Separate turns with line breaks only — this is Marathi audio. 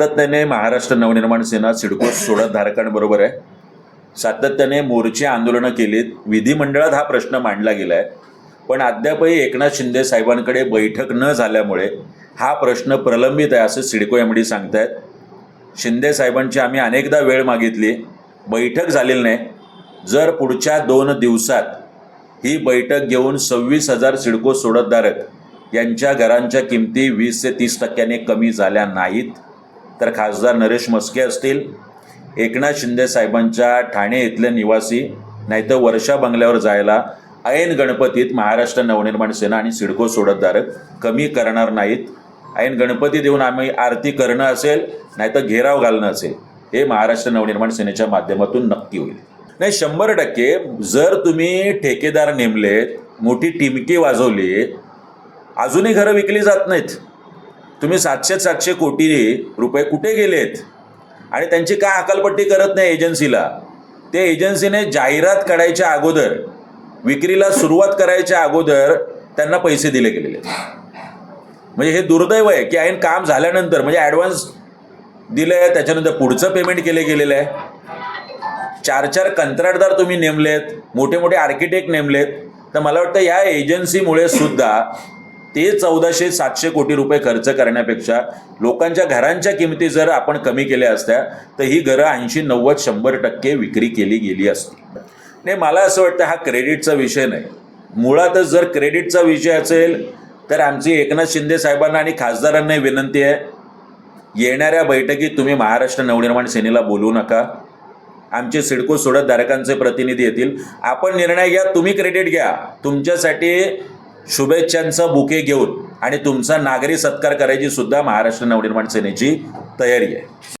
सातत्याने महाराष्ट्र नवनिर्माण सेना सिडको सोडत धारकांबरोबर आहे. सातत्याने मोर्चे आंदोलनं केलीत. विधिमंडळात हा प्रश्न मांडला गेला आहे पण अद्यापही एकनाथ शिंदे साहेबांकडे बैठक न झाल्यामुळे हा प्रश्न प्रलंबित आहे असं सिडको एम डी सांगतायत. शिंदे साहेबांची आम्ही अनेकदा वेळ मागितली. बैठक झालेली नाही. जर पुढच्या दोन दिवसात ही बैठक घेऊन सव्वीस हजार सिडको सोडतधारक यांच्या घरांच्या किमती वीस ते तीस टक्क्याने कमी झाल्या नाहीत. तर खासदार नरेश मस्के असतील एकनाथ शिंदे साहेबांच्या ठाणे इथले निवासी नाहीतर वर्षा बंगल्यावर जायला ऐन गणपतीत महाराष्ट्र नवनिर्माण सेना आणि सिडको सोडतधारक कमी करणार नाहीत. ऐन गणपती देऊन आम्ही आरती करणं असेल नाहीतर घेराव घालणं असेल हे महाराष्ट्र नवनिर्माण सेनेच्या माध्यमातून नक्की होईल. नाही शंभर टक्के जर तुम्ही ठेकेदार नेमलेत मोठी टिमकी वाजवली अजूनही घरं विकली जात नाहीत. तुम्ही सातशे सातशे कोटी रुपये कुठे गेलेत? आणि त्यांची काय हकालपट्टी करत नाही एजन्सीला? ते एजन्सीने जाहिरात काढायच्या अगोदर विक्रीला सुरुवात करायच्या अगोदर त्यांना पैसे दिले गेलेले आहेत. म्हणजे हे दुर्दैव आहे की ऐन काम झाल्यानंतर म्हणजे ॲडव्हान्स दिलं आहे त्याच्यानंतर पुढचं पेमेंट केले गेलेलं आहे. चार चार कंत्राटदार तुम्ही नेमलेत मोठे मोठे आर्किटेक्ट नेमलेत. तर मला वाटतं या एजन्सीमुळे सुद्धा ते चौदाशे सातशे कोटी रुपये खर्च करण्यापेक्षा लोकांच्या घरांच्या किमती जर आपण कमी केल्या असत्या तर ही घरं ऐंशी नव्वद शंभर टक्के विक्री केली गेली असती. नाही मला असं वाटतं हा क्रेडिटचा विषय नाही. मुळातच जर क्रेडिटचा विषय असेल तर आमची एकनाथ शिंदे साहेबांना आणि खासदारांनाही विनंती आहे येणाऱ्या बैठकीत तुम्ही महाराष्ट्र नवनिर्माण सेनेला बोलू नका. आमचे सिडको सोडत धारकांचे प्रतिनिधी येतील. आपण निर्णय घ्या तुम्ही क्रेडिट घ्या. तुमच्यासाठी शुभेच्छांचा बुके घेऊन आणि तुमचा नागरी सत्कार करायची सुद्धा महाराष्ट्र नवनिर्माण सेनेची तयारी आहे.